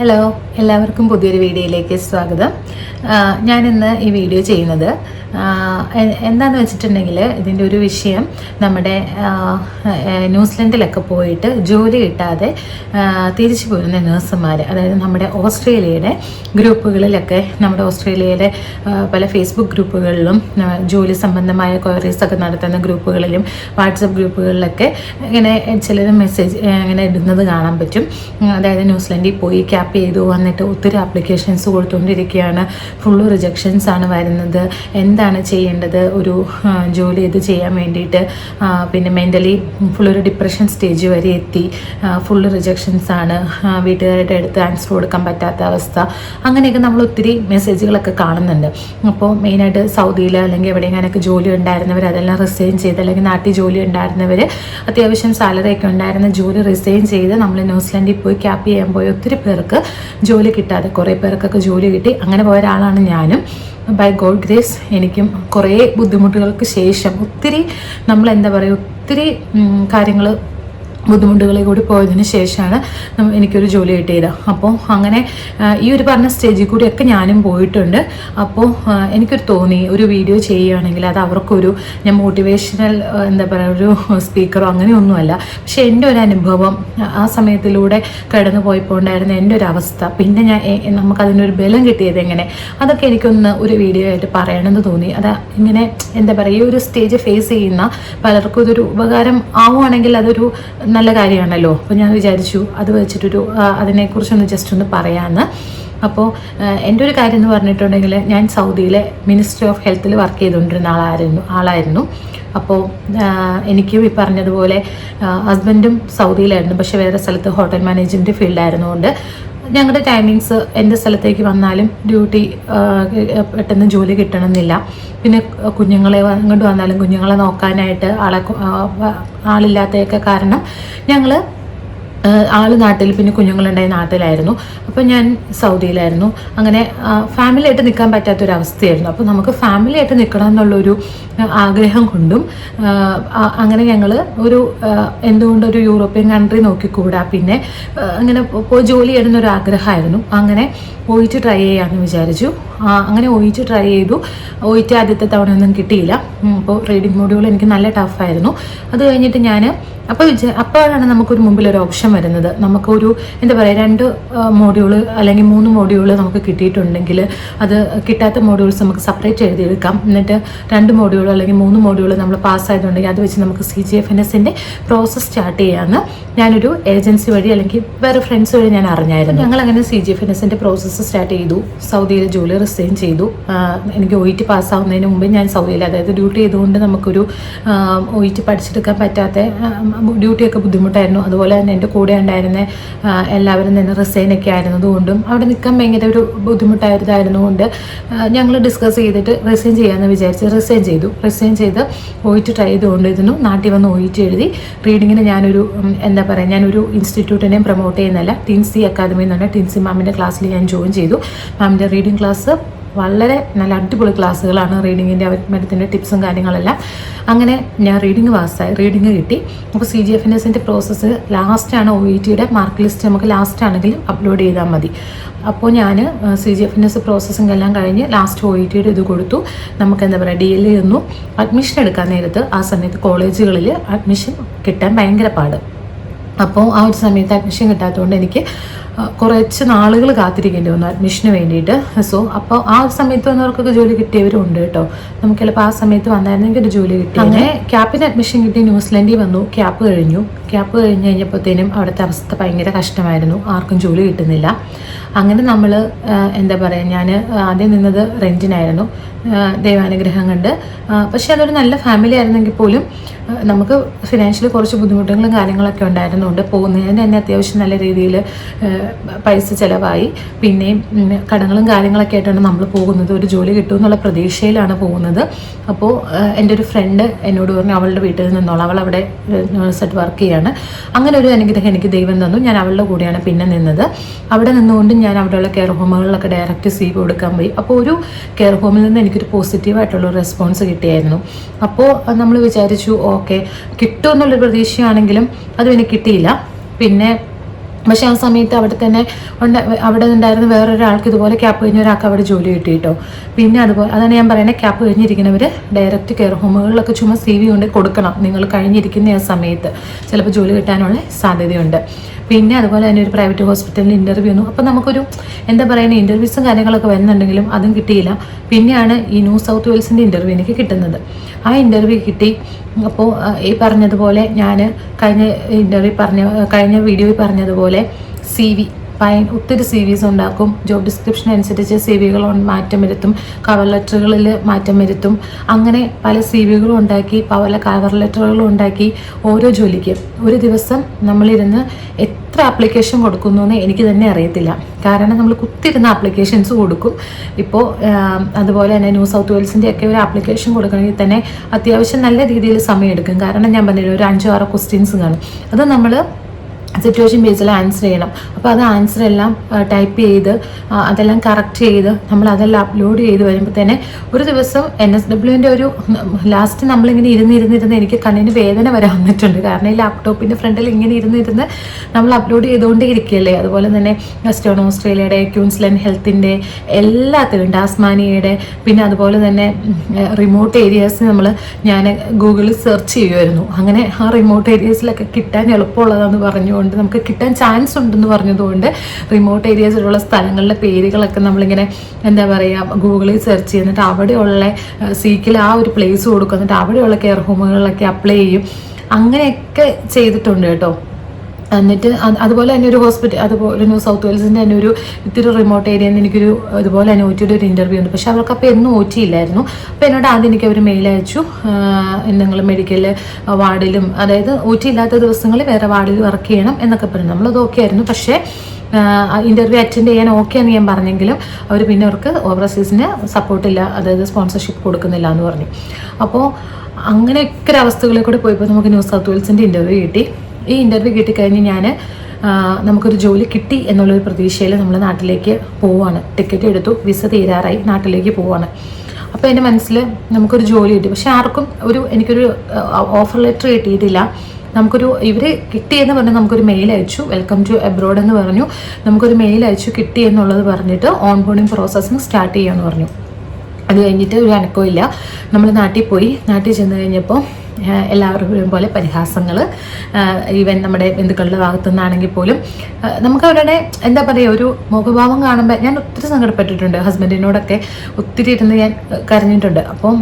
Hello എല്ലാവർക്കും പുതിയൊരു വീഡിയോയിലേക്ക് സ്വാഗതം. ഞാൻ ഇന്ന് ഈ വീഡിയോ ചെയ്യുന്നത് എന്താണെന്ന് വെച്ചിട്ടുണ്ടെങ്കിൽ ഇതിന്റെ ഒരു വിഷയം നമ്മുടെ ന്യൂസിലൻഡിലൊക്കെ പോയിട്ട് ജോലി കിട്ടാതെ തിരിച്ചു പോരുന്ന നഴ്സുമാർ അതായത് നമ്മുടെ ഓസ്ട്രേലിയയുടെ ഗ്രൂപ്പുകളിലൊക്കെ നമ്മുടെ ഓസ്ട്രേലിയയുടെ പല ഫേസ്ബുക്ക് ഗ്രൂപ്പുകളിലും ജോലി സംബന്ധമായ ക്വയറീസ് ഒക്കെ നടത്തുന്ന ഗ്രൂപ്പുകളിലും വാട്സപ്പ് ഗ്രൂപ്പുകളിലൊക്കെ ഇങ്ങനെ ചിലർ മെസ്സേജ് ഇങ്ങനെ ഇടുന്നത് കാണാൻ പറ്റും. അതായത് ന്യൂസിലൻഡിൽ പോയി ക്യാപ്പ് ചെയ്തു വന്നിട്ട് ഒത്തിരി ആപ്ലിക്കേഷൻസ് കൊടുത്തുകൊണ്ടിരിക്കുകയാണ്. ഫുള്ള് റിജക്ഷൻസ് ആണ് വരുന്നത്. എന്താണ് ചെയ്യേണ്ടത്? ഒരു ജോലി ഇത് ചെയ്യാൻ വേണ്ടിയിട്ട് പിന്നെ മെന്റലി ഫുള്ളൊരു ഡിപ്രഷൻ സ്റ്റേജ് വരെ എത്തി. ഫുള്ള് റിജക്ഷൻസ് ആണ്. വീട്ടുകാരുടെ അടുത്ത് ആൻസർ കൊടുക്കാൻ പറ്റാത്ത അവസ്ഥ. അങ്ങനെയൊക്കെ നമ്മൾ ഒത്തിരി മെസ്സേജുകളൊക്കെ കാണുന്നുണ്ട്. അപ്പോൾ മെയിനായിട്ട് സൗദിയിൽ അല്ലെങ്കിൽ എവിടെയെങ്കിലൊക്കെ ജോലി ഉണ്ടായിരുന്നവർ അതെല്ലാം റിസൈൻ ചെയ്ത് അല്ലെങ്കിൽ നാട്ടിൽ ജോലി ഉണ്ടായിരുന്നവർ അത്യാവശ്യം സാലറി ഒക്കെ ഉണ്ടായിരുന്ന ജോലി റിസൈൻ ചെയ്ത് നമ്മൾ ന്യൂസിലൻഡിൽ പോയി ക്യാപ്പ് ചെയ്യാൻ പോയി ഒത്തിരി പേർക്ക് ജോലി കിട്ടാതെ കുറേ പേർക്കൊക്കെ ജോലി കിട്ടി. അങ്ങനെ പോയ ഒരാളാണ് ഞാനും. ബൈ ഗോഡ് ഗ്രേസ് എനിക്കും കുറേ ബുദ്ധിമുട്ടുകൾക്ക് ശേഷം ഒത്തിരി നമ്മൾ എന്താ പറയുക ഒത്തിരി കാര്യങ്ങൾ ബുദ്ധിമുട്ടുകളിൽ കൂടി പോയതിന് ശേഷമാണ് എനിക്കൊരു ജോലി കിട്ടിയത്. അപ്പോൾ അങ്ങനെ ഈ ഒരു പറഞ്ഞ സ്റ്റേജിൽ കൂടിയൊക്കെ ഞാനും പോയിട്ടുണ്ട്. അപ്പോൾ എനിക്കൊരു തോന്നി ഒരു വീഡിയോ ചെയ്യുകയാണെങ്കിൽ അത് അവർക്കൊരു ഞാൻ മോട്ടിവേഷണൽ എന്താ പറയുക ഒരു സ്പീക്കറോ അങ്ങനെയൊന്നുമല്ല. പക്ഷേ എന്റെ ഒരു അനുഭവം ആ- സമയത്തിലൂടെ കടന്നു പോയപ്പോൾ ഉണ്ടായിരുന്ന എന്റെ ഒരു അവസ്ഥ പിന്നെ ഞാൻ നമുക്കതിനൊരു ബലം കിട്ടിയത് എങ്ങനെ? അതൊക്കെ എനിക്കൊന്ന് ഒരു വീഡിയോ ആയിട്ട് പറയണമെന്ന് തോന്നി. അത് ഇങ്ങനെ എന്താ പറയുക ഈ ഒരു സ്റ്റേജ് ഫേസ് ചെയ്യുന്ന പലർക്കും ഇതൊരു ഉപകാരം ആവുകയാണെങ്കിൽ അതൊരു നല്ല കാര്യമാണല്ലോ. അപ്പോൾ ഞാൻ വിചാരിച്ചു അത് വെച്ചിട്ടൊരു അതിനെക്കുറിച്ചൊന്ന് ജസ്റ്റ് ഒന്ന് പറയാമെന്ന് അപ്പോൾ എന്റെ ഒരു കാര്യം എന്ന് പറഞ്ഞിട്ടുണ്ടെങ്കിൽ ഞാൻ സൗദിയിലെ മിനിസ്ട്രി ഓഫ് ഹെൽത്തിൽ വർക്ക് ചെയ്തുകൊണ്ടിരുന്ന ആളായിരുന്നു ആളായിരുന്നു. അപ്പോൾ എനിക്കും ഈ പറഞ്ഞതുപോലെ ഹസ്ബൻഡും സൗദിയിലായിരുന്നു. പക്ഷേ വേറെ സ്ഥലത്ത് ഹോട്ടൽ മാനേജ്മെന്റ് ഫീൽഡായിരുന്നുകൊണ്ട് ഞങ്ങളുടെ ടൈമിങ്സ് എന്റെ സ്ഥലത്തേക്ക് വന്നാലും ഡ്യൂട്ടി പെട്ടെന്ന് ജോലി കിട്ടണമെന്നില്ല. പിന്നെ കുഞ്ഞുങ്ങളെ അങ്ങോട്ട് വന്നാലും കുഞ്ഞുങ്ങളെ നോക്കാനായിട്ട് ആളെ ആളില്ലാത്തതൊക്കെ കാരണം ഞങ്ങൾ ആൾ നാട്ടിൽ പിന്നെ കുഞ്ഞുങ്ങളുണ്ടായ നാട്ടിലായിരുന്നു. അപ്പോൾ ഞാൻ സൗദിയിലായിരുന്നു. അങ്ങനെ ഫാമിലി ആയിട്ട് നിൽക്കാൻ പറ്റാത്തൊരവസ്ഥയായിരുന്നു. അപ്പോൾ നമുക്ക് ഫാമിലി ആയിട്ട് നിൽക്കണം എന്നുള്ളൊരു ആഗ്രഹം കൊണ്ടും അങ്ങനെ ഞങ്ങൾ ഒരു എന്തുകൊണ്ടൊരു യൂറോപ്യൻ കൺട്രി നോക്കിക്കൂടാ. പിന്നെ അങ്ങനെ പോയി ജോലി ചെയ്യുന്ന ഒരു ആഗ്രഹമായിരുന്നു. അങ്ങനെ പോയിട്ട് ട്രൈ ചെയ്യാമെന്ന് വിചാരിച്ചു. അങ്ങനെ പോയിട്ട് ട്രൈ ചെയ്തു. ഒഴിച്ച് ആദ്യത്തെ തവണ ഒന്നും കിട്ടിയില്ല അപ്പോൾ റീഡിംഗ് മോഡ്യൂൾ എനിക്ക് നല്ല ടഫായിരുന്നു അത് കഴിഞ്ഞിട്ട് ഞാൻ അപ്പോൾ അപ്പോഴാണ് നമുക്കൊരു മുമ്പിൽ ഒരു ഓപ്ഷൻ വരുന്നത്. നമുക്കൊരു എന്താ പറയുക രണ്ട് മോഡ്യൂൾ അല്ലെങ്കിൽ മൂന്ന് മോഡ്യൂൾ നമുക്ക് കിട്ടിയിട്ടുണ്ടെങ്കിൽ അത് കിട്ടാത്ത മോഡ്യൂൾസ് നമുക്ക് സെപ്പറേറ്റ് എഴുതിയെടുക്കാം. എന്നിട്ട് രണ്ട് മോഡ്യൂൾ അല്ലെങ്കിൽ മൂന്ന് മോഡ്യൂൾ നമ്മൾ പാസ്സായതുണ്ടെങ്കിൽ അത് വെച്ച് നമുക്ക് സി ജി എഫ് എൻ എസിന്റെ പ്രോസസ്സ് സ്റ്റാർട്ട് ചെയ്യാമെന്ന് ഞാനൊരു ഏജൻസി വഴി അല്ലെങ്കിൽ വേറെ ഫ്രണ്ട്സ് വഴി ഞാൻ അറിഞ്ഞായിരുന്നു. ഞങ്ങൾ അങ്ങനെ സി ജി എഫ് എൻ എസിന്റെ പ്രോസസ്സ് സ്റ്റാർട്ട് ചെയ്തു. സൗദിയിൽ ജോലി റിസൈൻ ചെയ്തു. എനിക്ക് ഒ ഇ ടി പാസ്സാവുന്നതിന് മുമ്പ് ഞാൻ സൗദിയിൽ അതായത് ഡ്യൂട്ടി ചെയ്തുകൊണ്ട് നമുക്കൊരു ഒ ഇ ടി പഠിച്ചെടുക്കാൻ പറ്റാത്ത ഡ്യൂട്ടിയൊക്കെ ബുദ്ധിമുട്ടായിരുന്നു. അതുപോലെ തന്നെ എന്റെ കൂടെ ഉണ്ടായിരുന്ന എല്ലാവരും നിന്ന് റിസൈൻ ഒക്കെ ആയിരുന്നതുകൊണ്ടും അവിടെ നിൽക്കാൻ ഭയങ്കര ഒരു ബുദ്ധിമുട്ടായിരുന്നതുകൊണ്ട് ഞങ്ങൾ ഡിസ്കസ് ചെയ്തിട്ട് റിസൈൻ ചെയ്യാമെന്ന് വിചാരിച്ച് റിസൈൻ ചെയ്തു. റിസൈൻ ചെയ്ത് ഒ ഇ ടി ട്രൈ ചെയ്തുകൊണ്ടിരുന്നു. നാട്ടിൽ വന്ന് ഒയിറ്റ് എഴുതി. റീഡിങ്ങിന് ഞാനൊരു എന്താ പറയുക ഞാനൊരു ഇൻസ്റ്റിറ്റ്യൂട്ടിനെയും പ്രൊമോട്ട് ചെയ്യുന്നില്ല ടിൻസി അക്കാദമി എന്ന് പറഞ്ഞാൽ ടിൻസി മാമിന്റെ ക്ലാസ്സിൽ ഞാൻ ജോയിൻ ചെയ്തു. മാമിന്റെ റീഡിംഗ് ക്ലാസ് വളരെ നല്ല അടിപൊളി ക്ലാസ്സുകളാണ് റീഡിങ്ങിന്റെ അവരുടെ ടിപ്സും കാര്യങ്ങളെല്ലാം. അങ്ങനെ ഞാൻ റീഡിങ് പാസ്സായി റീഡിങ് കിട്ടി. അപ്പോൾ സി ജി എഫ് എൻ എസിന്റെ പ്രോസസ്സ് ലാസ്റ്റാണ് ഒ ഇ ടിയുടെ മാർക്ക് ലിസ്റ്റ് നമുക്ക് ലാസ്റ്റ് ആണെങ്കിലും അപ്ലോഡ് ചെയ്താൽ മതി. അപ്പോൾ ഞാൻ C G F N S processing എല്ലാം കഴിഞ്ഞ് ലാസ്റ്റ് ഒ ഇ ടിയുടെ ഇത് കൊടുത്തു. നമുക്ക് എന്താ പറയുക ഡി എൽ എ അഡ്മിഷൻ എടുക്കാൻ നേരത്ത് ആ സമയത്ത് കോളേജുകളിൽ അഡ്മിഷൻ കിട്ടാൻ ഭയങ്കര പാട്. അപ്പോൾ ആ ഒരു സമയത്ത് അഡ്മിഷൻ കിട്ടാത്തതുകൊണ്ട് എനിക്ക് കുറച്ച് നാളുകൾ കാത്തിരിക്കേണ്ടി വന്നു അഡ്മിഷന് വേണ്ടിയിട്ട്. സോ അപ്പോൾ ആ സമയത്ത് വന്നവർക്കൊക്കെ ജോലി കിട്ടിയവരും ഉണ്ട് കേട്ടോ. നമുക്ക് ചിലപ്പോൾ ആ സമയത്ത് വന്നായിരുന്നെങ്കിൽ ഒരു ജോലി കിട്ടി. അങ്ങനെ ക്യാപ്പിന് അഡ്മിഷൻ കിട്ടി ന്യൂസിലൻഡിൽ വന്നു ക്യാപ്പ് കഴിഞ്ഞു. ക്യാപ്പ് കഴിഞ്ഞ് കഴിഞ്ഞപ്പോഴത്തേനും അവിടുത്തെ അവസ്ഥ ഭയങ്കര കഷ്ടമായിരുന്നു. ആർക്കും ജോലി കിട്ടുന്നില്ല. അങ്ങനെ നമ്മൾ എന്താ പറയുക ഞാൻ ആദ്യം നിന്നത് റെന്റിനായിരുന്നു ദൈവാനുഗ്രഹം കണ്ട്. പക്ഷേ അതൊരു നല്ല ഫാമിലി ആയിരുന്നെങ്കിൽ പോലും നമുക്ക് ഫിനാൻഷ്യലി കുറച്ച് ബുദ്ധിമുട്ടുകളും കാര്യങ്ങളൊക്കെ ഉണ്ടായിരുന്നുകൊണ്ട് പോകുന്നതിന് തന്നെ അത്യാവശ്യം നല്ല രീതിയിൽ പൈസ ചിലവായി. പിന്നെയും കടങ്ങളും കാര്യങ്ങളൊക്കെ ആയിട്ടാണ് നമ്മൾ പോകുന്നത്. ഒരു ജോലി കിട്ടുമെന്നുള്ള പ്രതീക്ഷയിലാണ് പോകുന്നത്. അപ്പോൾ എന്റെ ഒരു ഫ്രണ്ട് എന്നോട് പറഞ്ഞു അവളുടെ വീട്ടിൽ നിന്നോളാം. അവൾ അവിടെ നേഴ്സായിട്ട് വർക്ക് ചെയ്യാണ്. അങ്ങനെ ഒരു അനുഗ്രഹം എനിക്ക് ദൈവം തന്നു. ഞാൻ അവളുടെ കൂടെയാണ് പിന്നെ നിന്നത്. അവിടെ നിന്നുകൊണ്ട് ഞാൻ അവിടെയുള്ള കെയർ ഹോമുകളിലൊക്കെ ഡയറക്റ്റ് സീവ് കൊടുക്കാൻ പോയി. അപ്പോൾ ഒരു കെയർ ഹോമിൽ നിന്ന് എനിക്കൊരു പോസിറ്റീവായിട്ടുള്ള റെസ്പോൺസ് കിട്ടിയായിരുന്നു. അപ്പോൾ നമ്മൾ വിചാരിച്ചു ഓക്കെ കിട്ടുമെന്നുള്ളൊരു പ്രതീക്ഷയാണെങ്കിലും അതും എനിക്ക് കിട്ടിയില്ല. പിന്നെ പക്ഷെ ആ സമയത്ത് അവിടെ തന്നെ ഉണ്ട് അവിടെ ഉണ്ടായിരുന്ന വേറൊരാൾക്ക് ഇതുപോലെ ക്യാപ്പ് കഴിഞ്ഞ ഒരാൾക്ക് അവിടെ ജോലി കിട്ടി കേട്ടോ. പിന്നെ അതുപോലെ അതാണ് ഞാൻ പറയുന്നത് ക്യാപ്പ് കഴിഞ്ഞിരിക്കുന്നവർ ഡയറക്റ്റ് കെയർ ഹോമുകളിലൊക്കെ ചുമ്മാ സി വി കൊണ്ട് കൊടുക്കണം. നിങ്ങൾ കഴിഞ്ഞിരിക്കുന്ന ആ സമയത്ത്. ചിലപ്പോൾ ജോലി കിട്ടാനുള്ള സാധ്യതയുണ്ട്. പിന്നെ അതുപോലെ തന്നെ ഒരു പ്രൈവറ്റ് ഹോസ്പിറ്റലിൽ ഇന്റർവ്യൂ ഒന്നും അപ്പം നമുക്കൊരു എന്താ പറയുക ഇന്റർവ്യൂസും കാര്യങ്ങളൊക്കെ വരുന്നുണ്ടെങ്കിലും അതും കിട്ടിയില്ല. പിന്നെയാണ് ഈ ന്യൂ സൗത്ത് വെയിൽസിന്റെ ഇന്റർവ്യൂ എനിക്ക് കിട്ടുന്നത്. ആ ഇന്റർവ്യൂ കിട്ടി. അപ്പോൾ ഈ പറഞ്ഞതുപോലെ ഞാൻ കഴിഞ്ഞ ഇന്റർവ്യൂ പറഞ്ഞ കഴിഞ്ഞ വീഡിയോയിൽ പറഞ്ഞതുപോലെ സി വി പൈൻ ഒത്തിരി സി വിസ് ഉണ്ടാക്കും. ജോബ് ഡിസ്ക്രിപ്ഷൻ അനുസരിച്ച് സി വികൾ മാറ്റം വരുത്തും. കവർ ലെറ്ററുകളിൽ മാറ്റം വരുത്തും. അങ്ങനെ പല സി വികളും ഉണ്ടാക്കി പല കവർ ലെറ്ററുകളും ഉണ്ടാക്കി ഓരോ ജോലിക്ക്. ഒരു ദിവസം നമ്മളിരുന്ന് എത്ര ആപ്ലിക്കേഷൻ കൊടുക്കുന്നു എന്ന് എനിക്ക് തന്നെ അറിയത്തില്ല. കാരണം നമ്മൾ കുത്തിരുന്ന ആപ്ലിക്കേഷൻസ് കൊടുക്കും. ഇപ്പോൾ അതുപോലെ തന്നെ ന്യൂ സൗത്ത് വെയിൽസിന്റെ ഒക്കെ ഒരു ആപ്ലിക്കേഷൻ കൊടുക്കണമെങ്കിൽ തന്നെ അത്യാവശ്യം നല്ല രീതിയിൽ സമയം എടുക്കും. കാരണം ഞാൻ പറഞ്ഞില്ല ഒരു അഞ്ചോ ആറോ ക്വസ്റ്റ്യൻസ് കാണും. അത് നമ്മൾ സിറ്റുവേഷൻ ബേസിൽ ആൻസർ ചെയ്യണം. അപ്പോൾ അത് ആൻസർ എല്ലാം ടൈപ്പ് ചെയ്ത് അതെല്ലാം കറക്റ്റ് ചെയ്ത് നമ്മൾ അതെല്ലാം അപ്ലോഡ് ചെയ്ത് വരുമ്പോൾ തന്നെ ഒരു ദിവസം എൻ എസ് ഡബ്ല്യുവിന്റെ ഒരു ലാസ്റ്റ് നമ്മളിങ്ങനെ ഇരുന്നിരുന്നിരുന്ന് എനിക്ക് കണ്ണിന് വേദന വരാൻ വന്നിട്ടുണ്ട്. കാരണം ഈ ലാപ്ടോപ്പിന്റെ ഫ്രണ്ടിൽ ഇങ്ങനെ ഇരുന്നിരുന്ന് നമ്മൾ അപ്ലോഡ് ചെയ്തുകൊണ്ടേ ഇരിക്കുകയല്ലേ അതുപോലെ തന്നെ വെസ്റ്റേൺ ഓസ്ട്രേലിയയുടെ ക്യൂൻസ്ലൻഡ് ഹെൽത്തിന്റെ എല്ലാത്തിലും ടാസ്മാനിയയുടെ പിന്നെ അതുപോലെ തന്നെ റിമോട്ട് ഏരിയാസ് നമ്മൾ ഞാൻ ഗൂഗിളിൽ സെർച്ച് ചെയ്യുമായിരുന്നു. അങ്ങനെ ആ റിമോട്ട് ഏരിയാസിലൊക്കെ കിട്ടാൻ എളുപ്പമുള്ളതാണെന്ന് പറഞ്ഞുകൊണ്ട് നമുക്ക് കിട്ടാൻ ചാൻസ് ഉണ്ടെന്ന് പറഞ്ഞതുകൊണ്ട് റിമോട്ട് ഏരിയാസിലുള്ള സ്ഥലങ്ങളുടെ പേരുകളൊക്കെ നമ്മളിങ്ങനെ എന്താ പറയുക ഗൂഗിളിൽ സെർച്ച് ചെയ്യുന്നിട്ട് അവിടെയുള്ള സീക്കിൽ ആ ഒരു പ്ലേസ് കൊടുക്കും. എന്നിട്ട് അവിടെയുള്ള കെയർ ഹോമുകളിലൊക്കെ അപ്ലൈ ചെയ്യും. അങ്ങനെയൊക്കെ ചെയ്തിട്ടുണ്ട് കേട്ടോ. എന്നിട്ട് അതുപോലെ തന്നെ ഒരു ഹോസ്പിറ്റൽ അതുപോലെ ന്യൂ സൗത്ത് വെയിൽസിന്റെ തന്നെ ഒരു ഇത്തിരി റിമോട്ട് ഏരിയയിൽ നിന്ന് എനിക്കൊരു ഇതുപോലെ തന്നെ ഒറ്റിയുടെ ഒരു ഇന്റർവ്യൂ ഉണ്ട്. പക്ഷേ അവർക്ക് അപ്പോൾ എന്നും ഒറ്റി ഇല്ലായിരുന്നു. അപ്പോൾ എന്നോട് ആദ്യം എനിക്ക് അവർ മെയിൽ അയച്ചു. നിങ്ങൾ മെഡിക്കൽ വാർഡിലും അതായത് ഒറ്റി ഇല്ലാത്ത ദിവസങ്ങളിൽ വേറെ വാർഡിൽ വർക്ക് ചെയ്യണം എന്നൊക്കെ പറഞ്ഞു. നമ്മളത് ഓക്കെ ആയിരുന്നു. പക്ഷേ ഇന്റർവ്യൂ അറ്റൻഡ് ചെയ്യാൻ ഓക്കെ എന്ന് ഞാൻ പറഞ്ഞെങ്കിലും അവർ പിന്നെ അവർക്ക് ഓവർസീസിന് സപ്പോർട്ടില്ല അതായത് സ്പോൺസർഷിപ്പ് കൊടുക്കുന്നില്ല എന്ന് പറഞ്ഞു. അപ്പോൾ അങ്ങനെയൊക്കെ ഒരു അവസ്ഥകളിൽ കൂടെ പോയപ്പോൾ നമുക്ക് ന്യൂ സൗത്ത് വെയിൽസിന്റെ ഇന്റർവ്യൂ കിട്ടി. ഈ ഇന്റർവ്യൂ കിട്ടിക്കഴിഞ്ഞ് ഞാൻ നമുക്കൊരു ജോലി കിട്ടി എന്നുള്ളൊരു പ്രതീക്ഷയിൽ നമ്മൾ നാട്ടിലേക്ക് പോവുകയാണ് ടിക്കറ്റ് എടുത്തു വിസ തീരാറായി നാട്ടിലേക്ക് പോവുകയാണ് അപ്പോൾ എന്റെ മനസ്സിൽ നമുക്കൊരു ജോലി കിട്ടി. പക്ഷെ ആർക്കും ഒരു എനിക്കൊരു ഓഫർ ലെറ്റർ കിട്ടിയിട്ടില്ല. നമുക്കൊരു ഇവർ കിട്ടിയെന്ന് പറഞ്ഞ് നമുക്കൊരു മെയിൽ അയച്ചു. വെൽക്കം ടു എബ്രോഡ് എന്ന് പറഞ്ഞു. നമുക്കൊരു മെയിൽ അയച്ചു കിട്ടി എന്നുള്ളത് പറഞ്ഞിട്ട് ഓൺ ബോർഡിങ് പ്രോസസ്സിങ് സ്റ്റാർട്ട് ചെയ്യാമെന്ന് പറഞ്ഞു. അത് കഴിഞ്ഞിട്ട് ഒരു അനക്കമില്ല നമ്മൾ നാട്ടിൽ പോയി. നാട്ടിൽ ചെന്ന് കഴിഞ്ഞപ്പോൾ എല്ലാവർക്കും പോലെ പരിഹാസങ്ങൾ ഈവൻ നമ്മുടെ ബന്ധുക്കളുടെ ഭാഗത്തു നിന്നാണെങ്കിൽ പോലും. നമുക്ക് അവരുടെ എന്താ പറയുക ഒരു മുഖഭാവം കാണുമ്പോൾ ഞാൻ ഒത്തിരി സങ്കടപ്പെട്ടിട്ടുണ്ട്. ഹസ്ബൻഡിനോടൊക്കെ ഒത്തിരി ഇരുന്ന് ഞാൻ കരഞ്ഞിട്ടുണ്ട്. അപ്പം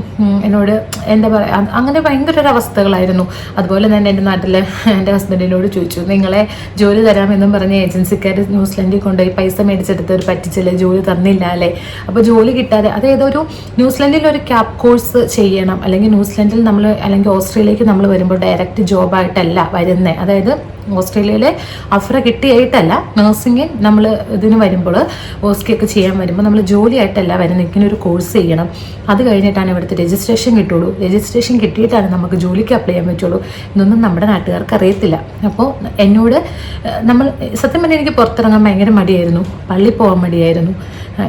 എന്നോട് എന്താ പറയുക അങ്ങനെ ഭയങ്കര ഒരു അവസ്ഥകളായിരുന്നു അതുപോലെ തന്നെ എന്റെ നാട്ടിലെ എന്റെ ഹസ്ബൻഡിനോട് ചോദിച്ചു നിങ്ങളെ ജോലി തരാമെന്നും പറഞ്ഞ് ഏജൻസിക്കാർ ന്യൂസിലൻഡിൽ കൊണ്ടുപോയി പൈസ മേടിച്ചെടുത്ത് ഒരു പറ്റിച്ചില്ല ജോലി തന്നില്ല അല്ലേ? അപ്പോൾ ജോലി കിട്ടാതെ ഒരു ന്യൂസിലൻഡിൽ ഒരു ക്യാപ് കോഴ്സ് ചെയ്യണം അല്ലെങ്കിൽ ന്യൂസിലൻഡിൽ നമ്മൾ അല്ലെങ്കിൽ ഓസ്ട്രേലിയക്ക് നമ്മൾ വരുമ്പോൾ ഡയറക്റ്റ് ജോബായിട്ടല്ല വരുന്നത് അതായത് ഓസ്ട്രേലിയയിലെ അഫ്ര കിട്ടിയായിട്ടല്ല. നഴ്സിംഗ് നമ്മൾ ഇതിന് വരുമ്പോൾ ഓസ്കിയൊക്കെ ചെയ്യാൻ വരുമ്പോൾ നമ്മൾ ജോലിയായിട്ടല്ല വരുന്നത്. ഇങ്ങനെ ഒരു കോഴ്സ് ചെയ്യണം. അത് കഴിഞ്ഞിട്ടാണ് ഇവിടുത്തെ രജിസ്ട്രേഷൻ കിട്ടുള്ളൂ. രജിസ്ട്രേഷൻ കിട്ടിയിട്ടാണ് നമുക്ക് ജോലിക്ക് അപ്ലൈ ചെയ്യാൻ പറ്റുള്ളൂ. ഇതൊന്നും നമ്മുടെ നാട്ടുകാർക്ക് അറിയത്തില്ല. അപ്പോൾ എന്നോട് നമ്മൾ സത്യം പറഞ്ഞാൽ എനിക്ക് പുറത്തിറങ്ങാൻ ഭയങ്കര മടിയായിരുന്നു. പള്ളി പോകാൻ മടിയായിരുന്നു.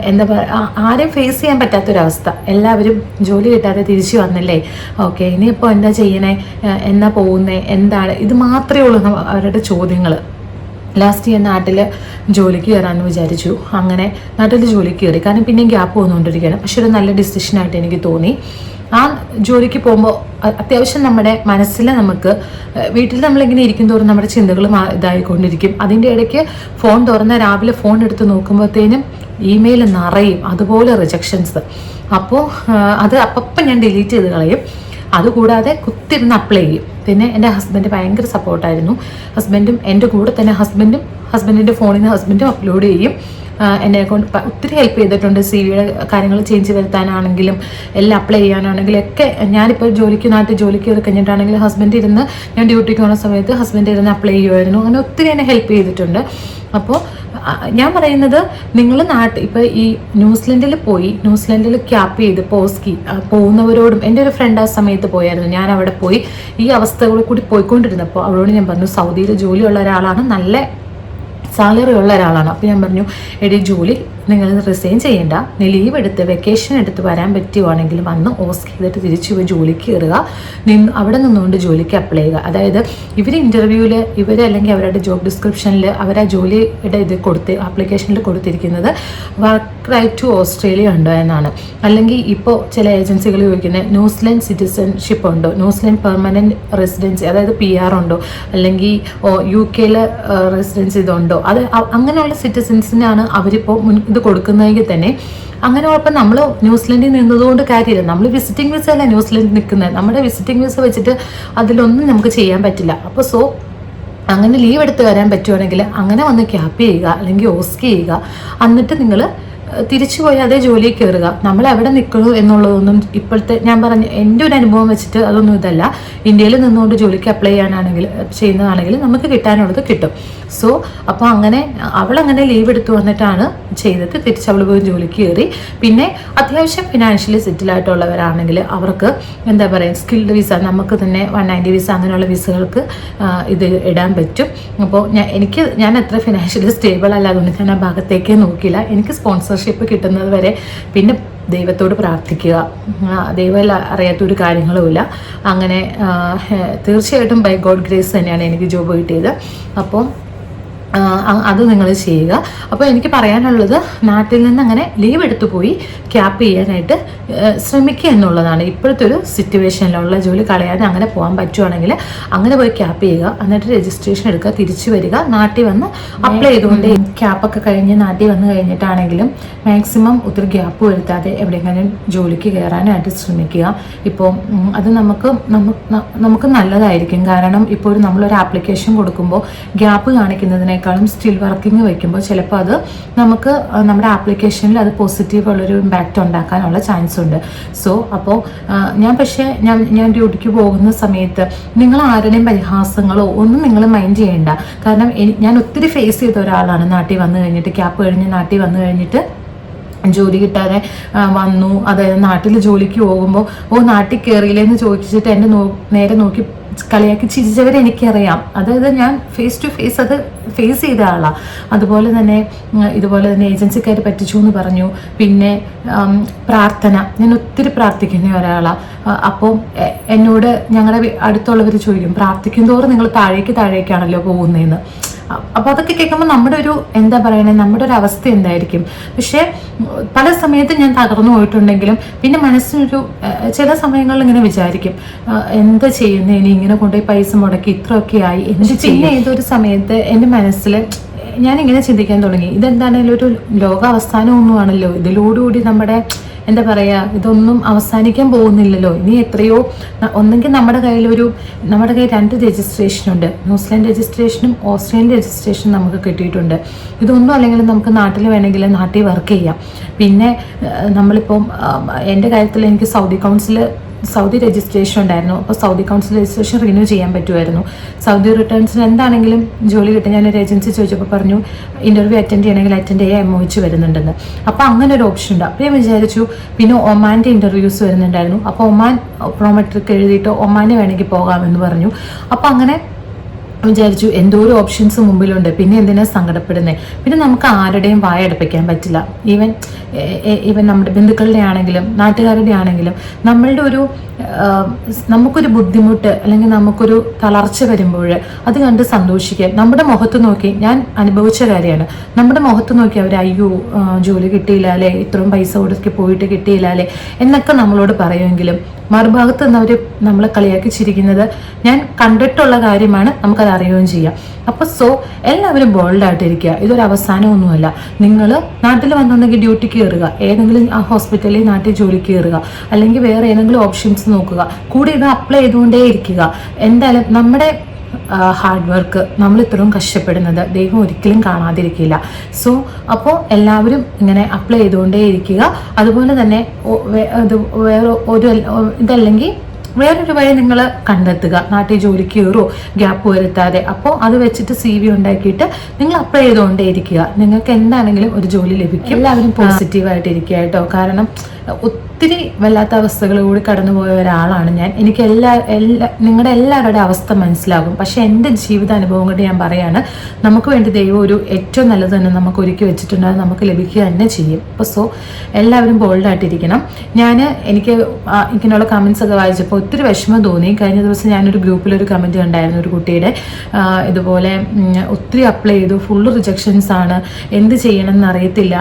എന്താ പറയുക ആരെയും ഫേസ് ചെയ്യാൻ പറ്റാത്തൊരവസ്ഥ. എല്ലാവരും ജോലി കിട്ടാതെ തിരിച്ചു വന്നല്ലേ? ഓക്കെ ഇനിയിപ്പോൾ എന്താ ചെയ്യണേ? എന്നാ പോകുന്നേ? എന്താണ്? ഇത് മാത്രമേ ഉള്ളൂ നമ്മ- അവരുടെ ചോദ്യങ്ങൾ. ലാസ്റ്റ് ഞാൻ നാട്ടിൽ ജോലിക്ക് കയറാമെന്ന് വിചാരിച്ചു. അങ്ങനെ നാട്ടിൽ ജോലിക്ക് കയറി കാരണം പിന്നെ ഗ്യാപ്പ് വന്നുകൊണ്ടിരിക്കുകയാണ്. പക്ഷെ ഒരു നല്ല ഡിസിഷനായിട്ട് എനിക്ക് തോന്നി. ആ ജോലിക്ക് പോകുമ്പോൾ അത്യാവശ്യം നമ്മുടെ മനസ്സിൽ നമുക്ക് വീട്ടിൽ നമ്മളിങ്ങനെ ഇരിക്കും തോറും നമ്മുടെ ചിന്തകൾ ഇതായിക്കൊണ്ടിരിക്കും. അതിന്റെ ഇടയ്ക്ക് ഫോൺ തുറന്ന രാവിലെ ഫോൺ എടുത്ത് നോക്കുമ്പോഴത്തേനും ഇമെയിൽ നിറയും. അതുപോലെ റിജക്ഷൻസ് അപ്പോൾ അത് അപ്പം ഞാൻ ഡിലീറ്റ് ചെയ്ത് കളയും. അതുകൂടാതെ കുത്തിരുന്ന് അപ്ലൈ ചെയ്യും. പിന്നെ എന്റെ ഹസ്ബൻഡ് ഭയങ്കര സപ്പോർട്ടായിരുന്നു ഹസ്ബൻഡും എന്റെ കൂടെ തന്നെ ഹസ്ബൻഡും ഹസ്ബൻഡിന്റെ ഫോണിൽ നിന്ന് ഹസ്ബൻഡും അപ്ലോഡ് ചെയ്യും. എന്നെ കൊണ്ട് ഒത്തിരി ഹെൽപ്പ് ചെയ്തിട്ടുണ്ട് സി വിയുടെ കാര്യങ്ങൾ ചേഞ്ച് വരുത്താനാണെങ്കിലും എല്ലാം അപ്ലൈ ചെയ്യാനാണെങ്കിലും ഒക്കെ ഞാനിപ്പോൾ ജോലിക്ക് നാട്ടിൽ ജോലിക്ക് കയറി കഴിഞ്ഞിട്ടാണെങ്കിൽ ഹസ്ബൻഡ് ഇരുന്ന് ഞാൻ ഡ്യൂട്ടിക്ക് പോകുന്ന സമയത്ത് ഹസ്ബൻഡ് ഇരുന്ന് അപ്ലൈ ചെയ്യുമായിരുന്നു. അങ്ങനെ ഒത്തിരി എന്നെ ഹെൽപ്പ് ചെയ്തിട്ടുണ്ട്. അപ്പോൾ ഞാൻ പറയുന്നത് നിങ്ങൾ നാട്ടിൽ ഇപ്പോൾ ഈ ന്യൂസിലൻഡിൽ പോയി ന്യൂസിലൻഡിൽ ക്യാപ്പ് ചെയ്ത് പോസ്കി പോകുന്നവരോടും എന്റെ ഒരു ഫ്രണ്ട് ആ സമയത്ത് പോയായിരുന്നു. ഞാൻ അവിടെ പോയി ഈ അവസ്ഥകളിൽ കൂടി പോയിക്കൊണ്ടിരുന്നപ്പോൾ അവരോട് ഞാൻ പറഞ്ഞു സൗദിയിൽ ജോലിയുള്ള ഒരാളാണ് നല്ല സാലറി ഉള്ള ഒരാളാണ്. അപ്പോൾ ഞാൻ പറഞ്ഞു എടി ജോലി നിങ്ങൾ റിസൈൻ ചെയ്യേണ്ട. നീ ലീവ് എടുത്ത് വെക്കേഷൻ എടുത്ത് വരാൻ പറ്റുവാണെങ്കിൽ വന്ന് ഓസ്ക് ചെയ്തിട്ട് തിരിച്ചു പോയി ജോലിക്ക് കയറുക. നിന്ന് അവിടെ നിന്നുകൊണ്ട് ജോലിക്ക് അപ്ലൈ ചെയ്യുക. അതായത് ഇവർ ഇന്റർവ്യൂവിൽ ഇവർ അല്ലെങ്കിൽ അവരുടെ ജോബ് ഡിസ്ക്രിപ്ഷനിൽ അവർ ആ ജോലിയുടെ ഇത് കൊടുത്ത് ആപ്ലിക്കേഷനിൽ കൊടുത്തിരിക്കുന്നത് വർക്ക് റൈറ്റ് ടു ഓസ്ട്രേലിയ ഉണ്ടോ എന്നാണ്. അല്ലെങ്കിൽ ഇപ്പോൾ ചില ഏജൻസികൾ ചോദിക്കുന്നത് ന്യൂസിലൻഡ് സിറ്റിസൺഷിപ്പ് ഉണ്ടോ? ന്യൂസിലൻഡ് പെർമനന്റ് റെസിഡൻസി അതായത് പി ആർ ഉണ്ടോ? അല്ലെങ്കിൽ യു കെയിലെ റെസിഡൻസി ഇതുണ്ടോ? അത് അങ്ങനെയുള്ള സിറ്റിസൻസിനാണ് അവരിപ്പോൾ മുൻ ഇത് കൊടുക്കുന്നതെങ്കിൽ തന്നെ അങ്ങനെ ഉള്ളപ്പോൾ നമ്മൾ ന്യൂസിലൻഡിൽ നിന്നതുകൊണ്ട് കാര്യമില്ല. നമ്മൾ വിസിറ്റിംഗ് വിസ അല്ല ന്യൂസിലൻഡിൽ നിൽക്കുന്നത്. നമ്മുടെ വിസിറ്റിംഗ് വിസ വെച്ചിട്ട് അതിലൊന്നും നമുക്ക് ചെയ്യാൻ പറ്റില്ല. അപ്പോൾ സോ അങ്ങനെ ലീവ് എടുത്ത് വരാൻ പറ്റുവാണെങ്കിൽ അങ്ങനെ വന്ന് ക്യാപ്പ് ചെയ്യുക അല്ലെങ്കിൽ ഓസ്ക് ചെയ്യുക. എന്നിട്ട് നിങ്ങൾ തിരിച്ചു പോയി അതേ ജോലിയിൽ കയറുക നമ്മൾ എവിടെ നിൽക്കണു എന്നുള്ളതൊന്നും ഇപ്പോഴത്തെ ഞാൻ പറഞ്ഞ എന്റെ ഒരു അനുഭവം വെച്ചിട്ട് അതൊന്നും ഇതല്ല. ഇന്ത്യയിൽ നിന്നുകൊണ്ട് ജോലിക്ക് അപ്ലൈ ചെയ്യാനാണെങ്കിൽ ചെയ്യുന്നതാണെങ്കിൽ നമുക്ക് കിട്ടാനുള്ളത് കിട്ടും. സോ അപ്പോൾ അങ്ങനെ അവൾ അങ്ങനെ ലീവ് എടുത്തു വന്നിട്ടാണ് ചെയ്തത്. തിരിച്ച് അവൾ പോയി ജോലിക്ക് കയറി. പിന്നെ അത്യാവശ്യം ഫിനാൻഷ്യലി സെറ്റിലായിട്ടുള്ളവരാണെങ്കിൽ അവർക്ക് എന്താ പറയുക സ്കിൽഡ് വിസ നമുക്ക് തന്നെ വൺ നയന്റി വിസ അങ്ങനെയുള്ള വിസകൾക്ക് ഇത് ഇടാൻ പറ്റും. അപ്പോൾ ഞാൻ എനിക്ക് ഞാൻ എത്ര ഫിനാൻഷ്യലി സ്റ്റേബിൾ അല്ല. അതുകൊണ്ട് ഞാൻ ആ ഭാഗത്തേക്കേ നോക്കിയില്ല. എനിക്ക് സ്പോൺസർഷിപ്പ് കിട്ടുന്നത് വരെ പിന്നെ ദൈവത്തോട് പ്രാർത്ഥിക്കുക. ദൈവമല്ല അറിയാത്ത ഒരു കാര്യങ്ങളുമില്ല. അങ്ങനെ തീർച്ചയായിട്ടും ബൈ ഗോഡ് ഗ്രേസ് തന്നെയാണ് എനിക്ക് ജോബ് കിട്ടിയത്. അപ്പോൾ അത് നിങ്ങൾ ചെയ്യുക. അപ്പോൾ എനിക്ക് പറയാനുള്ളത് നാട്ടിൽ നിന്ന് അങ്ങനെ ലീവ് എടുത്തു പോയി ക്യാപ്പ് ചെയ്യാനായിട്ട് ശ്രമിക്കുക എന്നുള്ളതാണ്. ഇപ്പോഴത്തെ ഒരു സിറ്റുവേഷനിലുള്ള ജോലി കളയാതെ അങ്ങനെ പോകാൻ പറ്റുവാണെങ്കിൽ അങ്ങനെ പോയി ക്യാപ്പ് ചെയ്യുക എന്നിട്ട് രജിസ്ട്രേഷൻ എടുക്കുക തിരിച്ചു വരിക നാട്ടിൽ വന്ന് അപ്ലൈ ചെയ്തുകൊണ്ട് ക്യാപ്പൊക്കെ കഴിഞ്ഞ് നാട്ടിൽ വന്ന് കഴിഞ്ഞിട്ടാണെങ്കിലും മാക്സിമം ഒത്തിരി ഗ്യാപ്പ് വരുത്താതെ എവിടെയെങ്കിലും ജോലിക്ക് കയറാനായിട്ട് ശ്രമിക്കുക. ഇപ്പോൾ അത് നമുക്ക് നമുക്ക് നമുക്ക് നല്ലതായിരിക്കും. കാരണം ഇപ്പോൾ ഒരു നമ്മളൊരു ആപ്ലിക്കേഷൻ കൊടുക്കുമ്പോൾ ഗ്യാപ്പ് കാണിക്കുന്നതിനേക്കാളും സ്റ്റിൽ വർക്കിംഗ് വയ്ക്കുമ്പോൾ ചിലപ്പോൾ അത് നമുക്ക് നമ്മുടെ ആപ്ലിക്കേഷനിൽ അത് പോസിറ്റീവ് ഉള്ളൊരു ഇമ്പാക്റ്റ് ഉണ്ടാക്കാനുള്ള ചാൻസ് ഉണ്ട്. സോ അപ്പോൾ ഞാൻ പക്ഷേ ഞാൻ ഞാൻ ഡ്യൂട്ടിക്ക് പോകുന്ന സമയത്ത് നിങ്ങൾ ആരുടെയും പരിഹാസങ്ങളോ ഒന്നും നിങ്ങൾ മൈൻഡ് ചെയ്യേണ്ട. കാരണം ഞാൻ ഒത്തിരി ഫേസ് ചെയ്ത ഒരാളാണ് നാട്ടിൽ വന്നു കഴിഞ്ഞിട്ട് ക്യാപ്പ് കഴിഞ്ഞ് നാട്ടിൽ വന്നു കഴിഞ്ഞിട്ട് ജോലി കിട്ടാതെ വന്നു. അതായത് നാട്ടിൽ ജോലിക്ക് പോകുമ്പോൾ ഓ നാട്ടിൽ കയറിയില്ലെന്ന് ചോദിച്ചിട്ട് എന്റെ നോ നേരെ നോക്കി കളിയാക്കി ചിരിച്ചവരെ എനിക്കറിയാം. അതായത് ഞാൻ ഫേസ് ടു ഫേസ് അത് ഫേസ് ചെയ്ത ആളാണ് അതുപോലെ തന്നെ ഇതുപോലെ തന്നെ ഏജൻസിക്കാർ പറ്റിച്ചു എന്ന് പറഞ്ഞു. പിന്നെ പ്രാർത്ഥന. ഞാൻ ഒത്തിരി പ്രാർത്ഥിക്കുന്ന ഒരാളാണ് അപ്പോൾ എന്നോട് ഞങ്ങളുടെ അടുത്തുള്ളവർ ചോദിക്കും പ്രാർത്ഥിക്കും തോറും നിങ്ങൾ താഴേക്ക് താഴേക്കാണല്ലോ പോകുന്നതെന്ന് അപ്പോൾ അതൊക്കെ കേൾക്കുമ്പോൾ നമ്മുടെ ഒരു എന്താ പറയണേ നമ്മുടെ ഒരു അവസ്ഥ എന്തായിരിക്കും? പക്ഷേ പല സമയത്തും ഞാൻ തകർന്നു പോയിട്ടുണ്ടെങ്കിലും പിന്നെ മനസ്സിനൊരു ചില സമയങ്ങളിൽ ഇങ്ങനെ വിചാരിക്കും എന്താ ചെയ്യുന്നത് ഇനി ഇങ്ങനെ കൊണ്ടുപോയി പൈസ മുടക്കി ഇത്രയൊക്കെ ആയി. എന്നിട്ട് പിന്നെ ഏതൊരു സമയത്ത് എന്റെ മനസ്സിൽ ഞാൻ ഇങ്ങനെ ചിന്തിക്കാൻ തുടങ്ങി. ഇതെന്താണേലും ഒരു ലോക അവസാനമൊന്നുമാണല്ലോ ഇതിലോടുകൂടി നമ്മുടെ എന്താ പറയാ ഇതൊന്നും അവസാനിക്കാൻ പോകുന്നില്ലല്ലോ. ഇനി എത്രയോ ഒന്നെങ്കിൽ നമ്മുടെ കയ്യിൽ ഒരു നമ്മുടെ കയ്യിൽ രണ്ട് രജിസ്ട്രേഷൻ ഉണ്ട് ന്യൂസിലാൻഡ് രജിസ്ട്രേഷനും ഓസ്ട്രേലിയൻ രജിസ്ട്രേഷനും നമുക്ക് കിട്ടിയിട്ടുണ്ട്. ഇതൊന്നും അല്ലെങ്കിൽ നമുക്ക് നാട്ടിൽ വേണമെങ്കിൽ നാട്ടിൽ വർക്ക് ചെയ്യാം. പിന്നെ നമ്മളിപ്പം എന്റെ കാര്യത്തിൽ എനിക്ക് സൗദി കൗൺസിൽ സൗദി രജിസ്ട്രേഷൻ ഉണ്ടായിരുന്നു. അപ്പോൾ സൗദി കൗൺസിൽ രജിസ്ട്രേഷൻ റിന്യൂ ചെയ്യാൻ പറ്റുമായിരുന്നു. സൗദി റിട്ടേൺസിന് എന്താണെങ്കിലും ജോലി കിട്ടി ഞാൻ ഒരു ഏജൻസി ചോദിച്ചപ്പോൾ പറഞ്ഞു ഇന്റർവ്യൂ അറ്റൻഡ് ചെയ്യണമെങ്കിൽ അറ്റൻഡ് ചെയ്യാൻ എം ഒച്ച് വരുന്നുണ്ടെന്ന്. അപ്പോൾ അങ്ങനെ ഒരു ഓപ്ഷൻ ഉണ്ട്. അപ്പോൾ ഞാൻ വിചാരിച്ചു പിന്നെ ഒമാന്റെ ഇന്റർവ്യൂസ് വരുന്നുണ്ടായിരുന്നു. അപ്പോൾ ഒമാൻ പ്രോമെട്രിക് എഴുതിയിട്ട് ഒമാന് വേണമെങ്കിൽ പോകാമെന്ന് പറഞ്ഞു. അപ്പോൾ അങ്ങനെ വിചാരിച്ചു ഒരു ഓപ്ഷൻസ് മുമ്പിലുണ്ട്. പിന്നെ എന്തിനാ സങ്കടപ്പെടുന്നത് പിന്നെ നമുക്ക് ആരുടെയും വായ അടുപ്പിക്കാൻ പറ്റില്ല. ഈവൻ ഈവൻ നമ്മുടെ ബന്ധുക്കളുടെ ആണെങ്കിലും നാട്ടുകാരുടെ ആണെങ്കിലും നമ്മളുടെ ഒരു നമുക്കൊരു ബുദ്ധിമുട്ട് അല്ലെങ്കിൽ നമുക്കൊരു തളർച്ച വരുമ്പോൾ അത് കണ്ട് സന്തോഷിക്കുക നമ്മുടെ മുഖത്ത് നോക്കി ഞാൻ അനുഭവിച്ച കാര്യമാണ്. നമ്മുടെ മുഖത്ത് നോക്കി അവർ അയ്യോ ജോലി കിട്ടിയില്ല അല്ലേ? ഇത്രയും പൈസ കൊടുക്കി പോയിട്ട് കിട്ടിയില്ല അല്ലേ? എന്നൊക്കെ നമ്മളോട് പറയുമെങ്കിലും മറുഭാഗത്ത് നിന്ന് അവർ നമ്മളെ കളിയാക്കി ചിരിക്കുന്നത് ഞാൻ കണ്ടിട്ടുള്ള കാര്യമാണ് നമുക്കത് അറിയുകയും ചെയ്യാം. അപ്പോൾ സോ എല്ലാവരും ബോൾഡ് ബോൾഡായിട്ടിരിക്കുക ഇതൊരു അവസാനമൊന്നുമല്ല. നിങ്ങൾ നാട്ടിൽ വന്നുണ്ടെങ്കിൽ ഡ്യൂട്ടിക്ക് കയറുക ഏതെങ്കിലും ആ ഹോസ്പിറ്റലിൽ നാട്ടിൽ ജോലിക്ക് കയറുക അല്ലെങ്കിൽ വേറെ ഏതെങ്കിലും ഓപ്ഷൻസ് നോക്കുക. കൂടെ ഇത് അപ്ലൈ ചെയ്തുകൊണ്ടേ ഇരിക്കുക എന്തായാലും നമ്മുടെ ഹാർഡ് വർക്ക് നമ്മൾ ഇത്രയും കഷ്ടപ്പെടുന്നത് ദൈവം ഒരിക്കലും കാണാതിരിക്കില്ല. സോ അപ്പോൾ എല്ലാവരും ഇങ്ങനെ അപ്ലൈ ചെയ്തുകൊണ്ടേ ഇരിക്കുക അതുപോലെ തന്നെ വേറെ ഒരു ഇതല്ലെങ്കിൽ വേറൊരു വഴി നിങ്ങൾ കണ്ടെത്തുക. നാട്ടിൽ ജോലിക്ക് കയറുമോ ഗ്യാപ്പ് വരുത്താതെ. അപ്പോൾ അത് വെച്ചിട്ട് സി വി ഉണ്ടാക്കിയിട്ട് നിങ്ങൾ അപ്ലൈ ചെയ്തുകൊണ്ടേ ഇരിക്കുക നിങ്ങൾക്ക് എന്താണെങ്കിലും ഒരു ജോലി ലഭിക്കും. എല്ലാവരും പോസിറ്റീവായിട്ട് ഇരിക്കുക കേട്ടോ. കാരണം ഒത്തിരി വല്ലാത്ത അവസ്ഥകളിലൂടെ കടന്നുപോയ ഒരാളാണ് ഞാൻ. എനിക്ക് എല്ലാ എല്ലാ നിങ്ങളുടെ എല്ലാവരുടെ അവസ്ഥ മനസ്സിലാകും. പക്ഷേ എന്റെ ജീവിത അനുഭവം കൊണ്ട് ഞാൻ പറയാണ് നമുക്ക് വേണ്ടി ദൈവം ഒരു ഏറ്റവും നല്ലത് തന്നെ നമുക്ക് ഒരുക്കി വെച്ചിട്ടുണ്ട്. അത് നമുക്ക് ലഭിക്കുക തന്നെ ചെയ്യും. അപ്പോൾ സോ എല്ലാവരും ബോൾഡായിട്ടിരിക്കണം ഞാൻ എനിക്ക് ഇങ്ങനെയുള്ള കമൻസ് ഒക്കെ വായിച്ചപ്പോൾ ഒത്തിരി വിഷമം തോന്നി. കഴിഞ്ഞ ദിവസം ഞാനൊരു ഗ്രൂപ്പിലൊരു കമന്റ് കണ്ടായിരുന്നു ഒരു കുട്ടിയുടെ. ഇതുപോലെ ഒത്തിരി അപ്ലൈ ചെയ്തു. ഫുൾ റിജക്ഷൻസ് ആണ്. എന്ത് ചെയ്യണം എന്നറിയത്തില്ല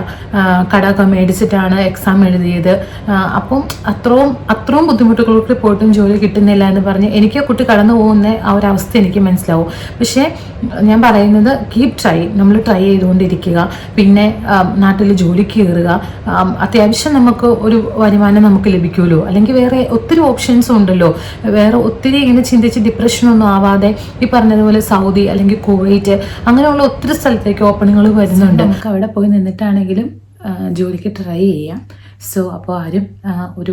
കടമൊക്കെ മേടിച്ചിട്ടാണ് എക്സാം എഴുതിയത്. അപ്പം അത്രയും അത്രയും ബുദ്ധിമുട്ടുകൾക്ക് പോയിട്ടും ജോലി കിട്ടുന്നില്ല എന്ന് പറഞ്ഞ് എനിക്ക് കുട്ടി കടന്നു പോകുന്ന ആ ഒരു അവസ്ഥ എനിക്ക് മനസ്സിലാവും. പക്ഷേ ഞാൻ പറയുന്നത് കീപ് ട്രൈ നമ്മൾ ട്രൈ ചെയ്തുകൊണ്ടിരിക്കുക. പിന്നെ നാട്ടിൽ ജോലിക്ക് കയറുക. അത്യാവശ്യം നമുക്ക് ഒരു വരുമാനം നമുക്ക് ലഭിക്കുമല്ലോ. അല്ലെങ്കിൽ വേറെ ഒത്തിരി ഓപ്ഷൻസ് ഉണ്ടല്ലോ. വേറെ ഒത്തിരി ഇങ്ങനെ ചിന്തിച്ച് ഡിപ്രഷനൊന്നും ആവാതെ ഈ പറഞ്ഞതുപോലെ സൗദി അല്ലെങ്കിൽ കുവൈറ്റ് അങ്ങനെയുള്ള ഒത്തിരി സ്ഥലത്തേക്ക് ഓപ്പണിങ്ങൾ വരുന്നുണ്ട്. നമുക്ക് അവിടെ പോയി നിന്നിട്ടാണെങ്കിലും ജോലിക്ക് ട്രൈ ചെയ്യാം. സോ അപ്പോൾ ആരും ഒരു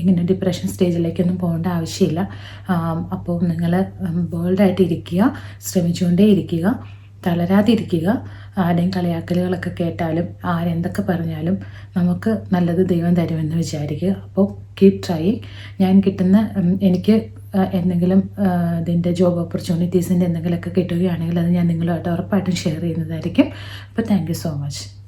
ഇങ്ങനെ ഡിപ്രഷൻ സ്റ്റേജിലേക്കൊന്നും പോകേണ്ട ആവശ്യമില്ല. അപ്പോൾ നിങ്ങൾ ബോൾഡായിട്ട് ഇരിക്കുക ശ്രമിച്ചുകൊണ്ടേ ഇരിക്കുക തളരാതെ ആരെയും കളിയാക്കലുകളൊക്കെ കേട്ടാലും ആരെന്തൊക്കെ പറഞ്ഞാലും നമുക്ക് നല്ലത് ദൈവം തരുമെന്ന് വിചാരിക്കുക. അപ്പോൾ കീപ് ട്രൈയിങ് ഞാൻ കിട്ടുന്ന എനിക്ക് എന്തെങ്കിലും ഇതിന്റെ ജോബ് ഓപ്പർച്യൂണിറ്റീസിന്റെ എന്തെങ്കിലുമൊക്കെ കിട്ടുകയാണെങ്കിൽ അത് ഞാൻ നിങ്ങളുമായിട്ട് ഉറപ്പായിട്ടും ഷെയർ ചെയ്യുന്നതായിരിക്കും. അപ്പോൾ താങ്ക് സോ മച്ച്